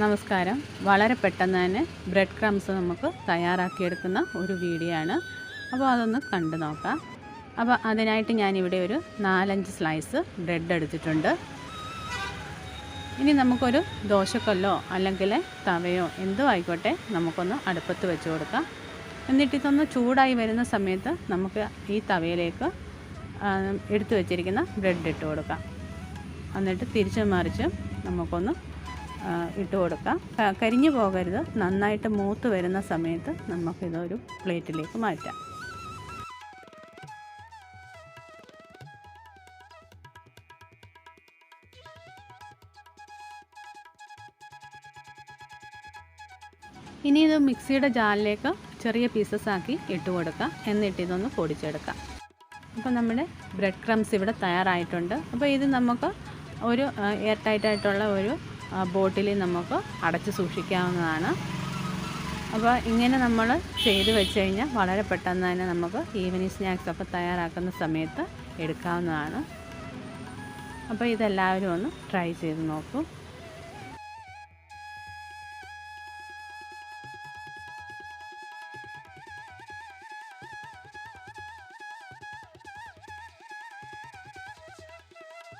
നമസ്കാരം. വളരെ പെട്ടെന്ന് തന്നെ ബ്രെഡ് ക്രംസ് നമുക്ക് തയ്യാറാക്കിയെടുക്കുന്ന ഒരു വീഡിയോ ആണ് അപ്പോൾ അതൊന്ന് കണ്ടു നോക്കാം. അപ്പോൾ അതിനായിട്ട് ഞാനിവിടെ ഒരു നാലഞ്ച് സ്ലൈസ് ബ്രെഡ് എടുത്തിട്ടുണ്ട്. ഇനി നമുക്കൊരു ദോശക്കല്ലോ അല്ലെങ്കിൽ തവയോ എന്തോ ആയിക്കോട്ടെ നമുക്കൊന്ന് അടുപ്പത്ത് വെച്ച് കൊടുക്കാം. എന്നിട്ട് ഇതൊന്ന് ചൂടായി വരുന്ന സമയത്ത് നമുക്ക് ഈ തവയിലേക്ക് എടുത്തു വെച്ചിരിക്കുന്ന ബ്രെഡ് ഇട്ട് കൊടുക്കാം. എന്നിട്ട് തിരിച്ചും മറിച്ചും നമുക്കൊന്ന് ഇട്ട് കൊടുക്കാം. കരിഞ്ഞു പോകരുത്. നന്നായിട്ട് മൂത്ത് വരുന്ന സമയത്ത് നമുക്കിതൊരു പ്ലേറ്റിലേക്ക് മാറ്റാം. ഇനി ഇത് മിക്സിയുടെ ജാലിലേക്ക് ചെറിയ പീസസ് ആക്കി ഇട്ട് കൊടുക്കാം. എന്നിട്ട് ഇതൊന്ന് പൊടിച്ചെടുക്കാം. അപ്പോൾ നമ്മുടെ ബ്രെഡ് ക്രംസ് ഇവിടെ തയ്യാറായിട്ടുണ്ട്. അപ്പോൾ ഇത് നമുക്ക് ഒരു എയർ ടൈറ്റായിട്ടുള്ള ഒരു ബോട്ടിൽ നമുക്ക് അടച്ച് സൂക്ഷിക്കാവുന്നതാണ്. അപ്പോൾ ഇങ്ങനെ നമ്മൾ ചെയ്ത് വെച്ച് കഴിഞ്ഞാൽ വളരെ പെട്ടെന്ന് തന്നെ നമുക്ക് ഈവനിങ് സ്നാക്സ് ഒക്കെ തയ്യാറാക്കുന്ന സമയത്ത് എടുക്കാവുന്നതാണ്. അപ്പോൾ ഇതെല്ലാവരും ഒന്ന് ട്രൈ ചെയ്ത് നോക്കൂ.